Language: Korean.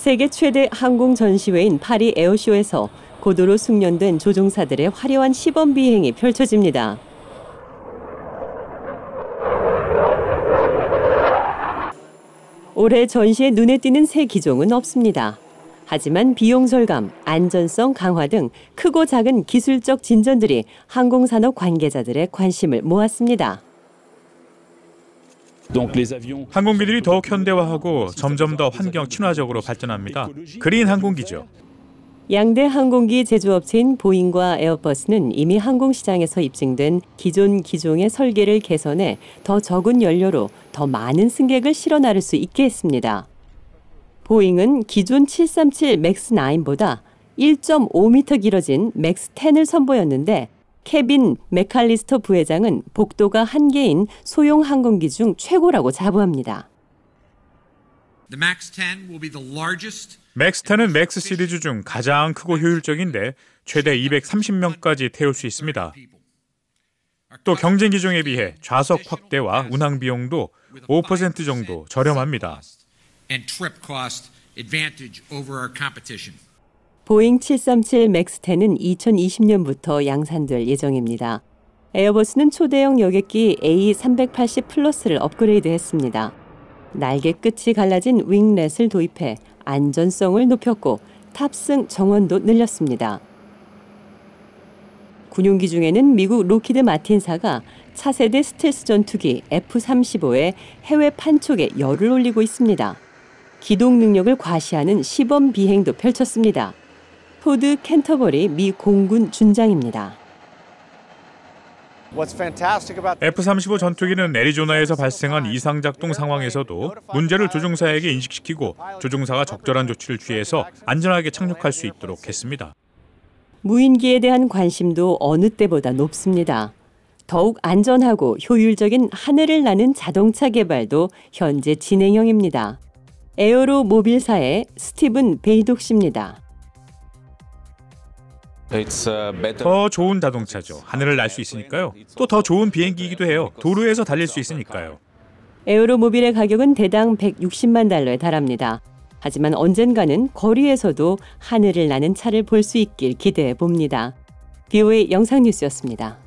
세계 최대 항공 전시회인 파리 에어쇼에서 고도로 숙련된 조종사들의 화려한 시범 비행이 펼쳐집니다. 올해 전시에 눈에 띄는 새 기종은 없습니다. 하지만 비용 절감, 안전성 강화 등 크고 작은 기술적 진전들이 항공산업 관계자들의 관심을 모았습니다. 항공기들이 더욱 현대화하고 점점 더 환경 친화적으로 발전합니다. 그린 항공기죠. 양대 항공기 제조업체인 보잉과 에어버스는 이미 항공 시장에서 입증된 기존 기종의 설계를 개선해 더 적은 연료로 더 많은 승객을 실어 나를 수 있게 했습니다. 보잉은 기존 737 맥스 9보다 1.5m 길어진 맥스 10을 선보였는데 케빈 메칼리스터 부회장은 복도가 한 개인 소형 항공기 중 최고라고 자부합니다. 맥스 10은 맥스 시리즈 중 가장 크고 효율적인데 최대 230명까지 태울 수 있습니다. 또 경쟁 기종에 비해 좌석 확대와 운항 비용도 5% 정도 저렴합니다. 보잉 737 맥스 10은 2020년부터 양산될 예정입니다. 에어버스는 초대형 여객기 A380 플러스를 업그레이드했습니다. 날개 끝이 갈라진 윙렛을 도입해 안전성을 높였고 탑승 정원도 늘렸습니다. 군용기 중에는 미국 로키드 마틴사가 차세대 스텔스 전투기 F-35의 해외 판촉에 열을 올리고 있습니다. 기동 능력을 과시하는 시범 비행도 펼쳤습니다. 포드 캔터버리 미 공군 준장입니다. F-35 전투기는 애리조나에서 발생한 이상 작동 상황에서도 문제를 조종사에게 인식시키고 조종사가 적절한 조치를 취해서 안전하게 착륙할 수 있도록 했습니다. 무인기에 대한 관심도 어느 때보다 높습니다. 더욱 안전하고 효율적인 하늘을 나는 자동차 개발도 현재 진행형입니다. 에어로 모빌사의 스티븐 베이독 씨입니다. 더 좋은 자동차죠. 하늘을 날 수 있으니까요. 또 더 좋은 비행기이기도 해요. 도로에서 달릴 수 있으니까요. 에어로모빌의 가격은 대당 160만 달러에 달합니다. 하지만 언젠가는 거리에서도 하늘을 나는 차를 볼 수 있길 기대해 봅니다. BOA 영상 뉴스였습니다.